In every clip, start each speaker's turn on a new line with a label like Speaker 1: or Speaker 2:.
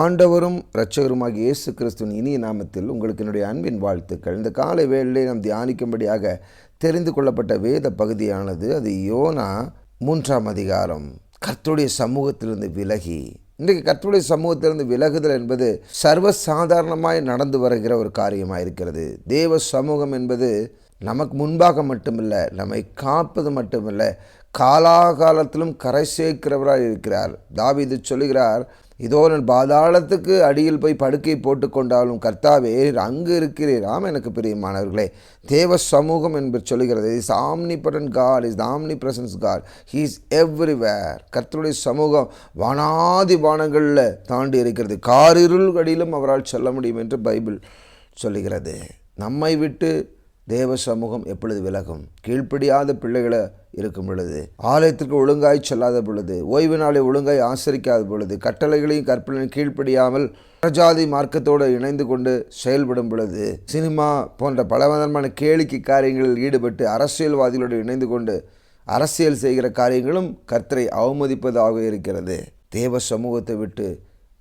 Speaker 1: ஆண்டவரும் இரட்சகருமாகிய இயேசு கிறிஸ்துவின் இனிய நாமத்தில் உங்களுக்கு என்னுடைய அன்பின் வாழ்த்துக்கள். இந்த காலை வேளையிலே நாம் தியானிக்கும்படியாக தெரிந்து கொள்ளப்பட்ட வேத பகுதியானது அது யோனா மூன்றாம் அதிகாரம். கர்த்தருடைய சமூகத்திலிருந்து விலகி. இன்றைக்கு கர்த்தருடைய சமூகத்திலிருந்து விலகுதல் என்பது சர்வசாதாரணமாய் நடந்து வருகிற ஒரு காரியமாக இருக்கிறது. தேவ சமூகம் என்பது நமக்கு முன்பாக மட்டுமில்ல நம்மை காப்பது மட்டுமில்லை காலாகாலத்திலும் கரை சேர்க்கிறவராக இருக்கிறார். தாவிது சொல்லுகிறார் இதோ நான் பாதாளத்துக்கு அடியில் போய் படுக்கை போட்டுக்கொண்டாலும் கர்த்தாவே அங்கு இருக்கிறீர். ஆம் எனக்கு பிரியமானவர்களே. தேவ சமூகம் என்று சொல்லுகிறது. Is omnipotent God is omnipresence God he is everywhere கர்த்தருடைய சமூகம் வானாதி வானங்களில் தாண்டி இருக்கிறது. காரிருள்களிலும் அவரால் சொல்ல முடியும் என்று பைபிள் சொல்லுகிறது. நம்மை விட்டு தேவ சமூகம் எப்பொழுது விலகும்? கீழ்ப்படியாத பிள்ளைகளை இருக்கும் பொழுது ஆலயத்திற்கு ஒழுங்காய் செல்லாத பொழுது ஓய்வு நாளை ஒழுங்காய் ஆசரிக்காத பொழுது கட்டளைகளையும் கற்பனையும் கீழ்ப்படியாமல் பிரஜாதி மார்க்கத்தோடு இணைந்து கொண்டு செயல்படும் பொழுது சினிமா போன்ற பலவிதமான கேளிக்கை காரியங்களில் ஈடுபட்டு அரசியல்வாதிகளோடு இணைந்து கொண்டு அரசியல் செய்கிற காரியங்களும் கர்த்தரை அவமதிப்பதாக இருக்கிறது. தேவ சமூகத்தை விட்டு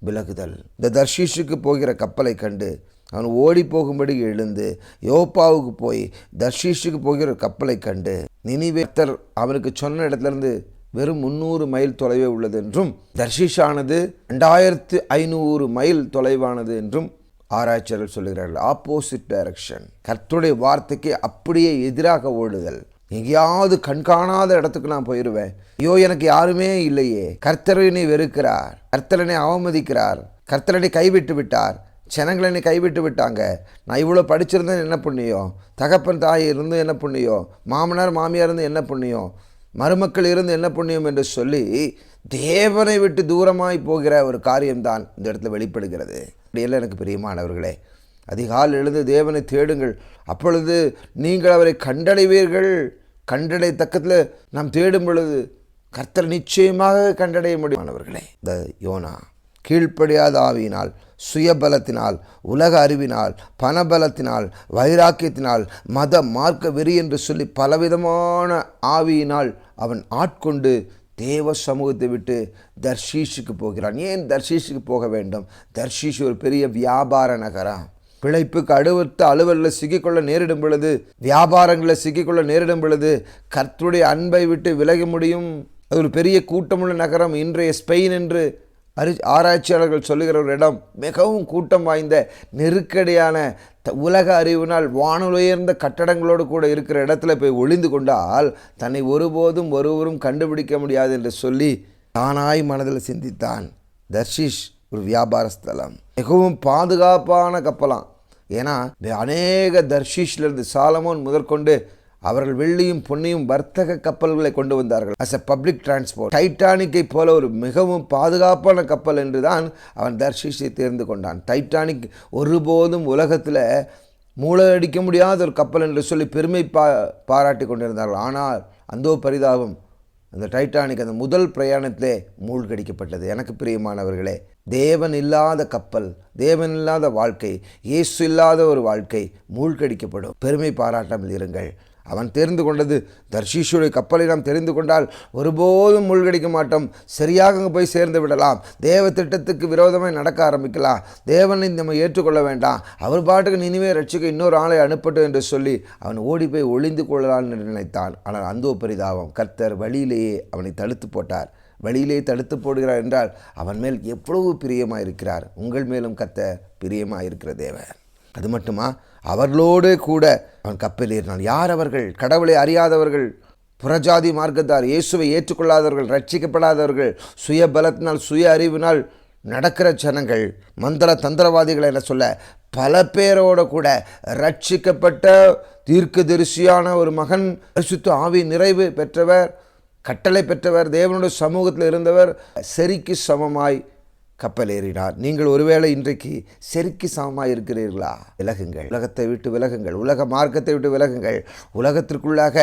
Speaker 1: விலகுதல். இந்த தர்ஷீஷுக்கு போகிற கப்பலை கண்டு அவன் ஓடி போகும்படி எழுந்து யோப்பாவுக்கு போய் தர்ஷீஷுக்கு போகிற கப்பலை கண்டு நினிவேத்தர் அவனுக்கு சொன்ன இடத்துலேருந்து வெறும் முந்நூறு மைல் தொலைவே உள்ளது என்றும் தர்ஷீஷானது ரெண்டாயிரத்து ஐநூறு மைல் தொலைவானது என்றும் ஆராய்ச்சியாளர்கள் சொல்கிறார்கள் ஆப்போசிட் டைரக்ஷன் கர்த்தருடைய வார்த்தைக்கு அப்படியே எதிராக ஓடுதல். எங்கேயாவது கண்காணாத இடத்துக்கு நான் போயிடுவேன் ஐயோ எனக்கு யாருமே இல்லையே. கர்த்தரனை வெறுக்கிறார். கர்த்தரனை அவமதிக்கிறார். கர்த்தரனை கைவிட்டு விட்டார். ஜனங்களை என்னை கைவிட்டு விட்டாங்க. நான் இவ்வளோ படிச்சிருந்தேன் என்ன புண்ணியம்? தகப்பன் தாய் இருந்து என்ன புண்ணியம்? மாமனார் மாமியார் இருந்து என்ன புண்ணியம்? மருமக்கள் இருந்து என்ன புண்ணியம் என்று சொல்லி தேவனை விட்டு தூரமாய் போகிற ஒரு காரியம்தான் இந்த இடத்துல வெளிப்படுகிறது. அப்படியெல்லாம் எனக்கு பிரியமானவர்களே அதிகால் எழுந்து தேவனை தேடுங்கள். அப்பொழுது நீங்கள் அவரை கண்டடைவீர்கள். கண்டடையத்தக்கத்தில் நாம் தேடும் பொழுது கர்த்தர் நிச்சயமாக கண்டடைய முடியுமானவர்களே த யோனா கீழ்ப்படியாத ஆவியினால் சுயபலத்தினால் உலக அறிவினால் பணபலத்தினால் வைராக்கியத்தினால் மத மார்க்க வெறி என்று சொல்லி பலவிதமான ஆவியினால் அவன் ஆட்கொண்டு தேவ சமூகத்தை விட்டு தர்ஷீஷுக்கு போகிறான். ஏன் தர்ஷீஷுக்கு போக வேண்டும்? தர்ஷீஷ் ஒரு பெரிய வியாபார நகரம் பிழைப்புக்கு அடுவத்த அலுவலில் சிக்கிக்கொள்ள நேரிடும் பொழுது வியாபாரங்களில் சிக்கிக்கொள்ள நேரிடும் பொழுது கர்த்தருடைய அன்பை விட்டு விலக முடியும். அது ஒரு பெரிய கூட்டமுள்ள நகரம். இன்றைய ஸ்பெயின் என்று அறி ஆராய்ச்சியாளர்கள் சொல்லுகிற ஒரு இடம் மிகவும் கூட்டம் வாய்ந்த நெருக்கடியான உலக அறிவினால் வானுயர்ந்த கட்டடங்களோடு கூட இருக்கிற இடத்துல போய் ஒளிந்து கொண்டால் தன்னை ஒருபோதும் ஒருவரும் கண்டுபிடிக்க முடியாது என்று சொல்லி தானாய் மனதில் சிந்தித்தான் தர்ஷிஷ் ஒரு வியாபார ஸ்தலம். மிகவும் பாதுகாப்பான கப்பலாம். ஏன்னா அநேக தர்ஷிஷ்லேருந்து சாலமோன் முதற்கொண்டு அவர்கள் வெள்ளியும் பொன்னையும் வர்த்தக கப்பல்களை கொண்டு வந்தார்கள். அஸ் எ பப்ளிக் டிரான்ஸ்போர்ட் டைட்டானிக்கை போல ஒரு மிகவும் பாதுகாப்பான கப்பல் என்று தான் அவன் தர்ஷிஷை தேர்ந்து கொண்டான். டைட்டானிக் ஒருபோதும் உலகத்தில் மூளையடிக்க முடியாத ஒரு கப்பல் என்று சொல்லி பெருமை பா பாராட்டி கொண்டிருந்தார்கள். ஆனால் அந்தோ பரிதாபம் அந்த டைட்டானிக் அந்த முதல் பிரயாணத்திலே மூழ்கடிக்கப்பட்டது. எனக்கு பிரியமானவர்களே தேவன் இல்லாத கப்பல் தேவன் இல்லாத வாழ்க்கை இயேசு இல்லாத ஒரு வாழ்க்கை மூழ்கடிக்கப்படும். பெருமை பாராட்டாமல் இருங்கள். அவன் தெரிந்து கொண்டது. தர்ஷீஷுடைய கப்பலை நாம் தெரிந்து கொண்டால் ஒருபோதும் மூழ்கடிக்க மாட்டோம். சரியாக அங்கே போய் சேர்ந்து விடலாம். தேவ திட்டத்துக்கு விரோதமாக நடக்க ஆரம்பிக்கலாம். தேவனை நம்ம ஏற்றுக்கொள்ள வேண்டாம். அவர் பாட்டுக்கு நினைவே ரட்சிக்க இன்னொரு ஆளை அனுப்பட்டும் என்று சொல்லி அவன் ஓடி போய் ஒளிந்து கொள்ளலாம் என்று நினைத்தான். ஆனால் அந்தோ பரிதாபம். கர்த்தர் வழியிலேயே அவனை தடுத்து போட்டார். வழியிலே தடுத்து போடுகிறார் என்றால் அவன் மேல் எவ்வளவு பிரியமாக இருக்கிறார் உங்கள் மேலும் கத்த பிரியமாக இருக்கிற தேவன். அது மட்டுமா? அவர்களோடு கூட அவன் கப்பல் ஏறினான். யார் அவர்கள்? கடவுளை அறியாதவர்கள் புறஜாதி மார்க்கத்தார் இயேசுவை ஏற்றுக்கொள்ளாதவர்கள் ரட்சிக்கப்படாதவர்கள் சுய பலத்தினால் சுய அறிவினால் நடக்கிற ஜனங்கள் மந்திர தந்திரவாதிகள் என சொல்ல பல பேரோட கூட ரட்சிக்கப்பட்ட தீர்க்க தரிசியான ஒரு மகன் பரிசுத்த ஆவி நிறைவு பெற்றவர் கட்டளை பெற்றவர் தேவனுடைய சமூகத்தில் இருந்தவர் செரிக்கு சமமாய் கப்பல் ஏறினார். நீங்கள் ஒருவேளை இன்றைக்கு செருக்கி சமமாக இருக்கிறீர்களா? விலகுங்கள். உலகத்தை விட்டு விலகுங்கள். உலக மார்க்கத்தை விட்டு விலகுங்கள். உலகத்திற்குள்ளாக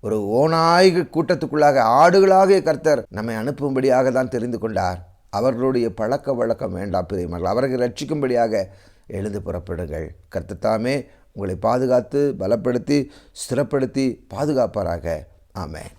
Speaker 1: ஒரு ஓநாய் கூட்டத்துக்குள்ளாக ஆடுகளாக கர்த்தர் நம்மை அனுப்பும்படியாக தான் தெரிந்து கொண்டார். அவர்களுடைய பழக்க வழக்கம் வேண்டாம் பிரியமர்கள் அவர்களை ரட்சிக்கும்படியாக எழுந்து புறப்படுங்கள். கர்த்தத்தாமே உங்களை பாதுகாத்து பலப்படுத்தி ஸ்திரப்படுத்தி பாதுகாப்பாராக. ஆமேன்.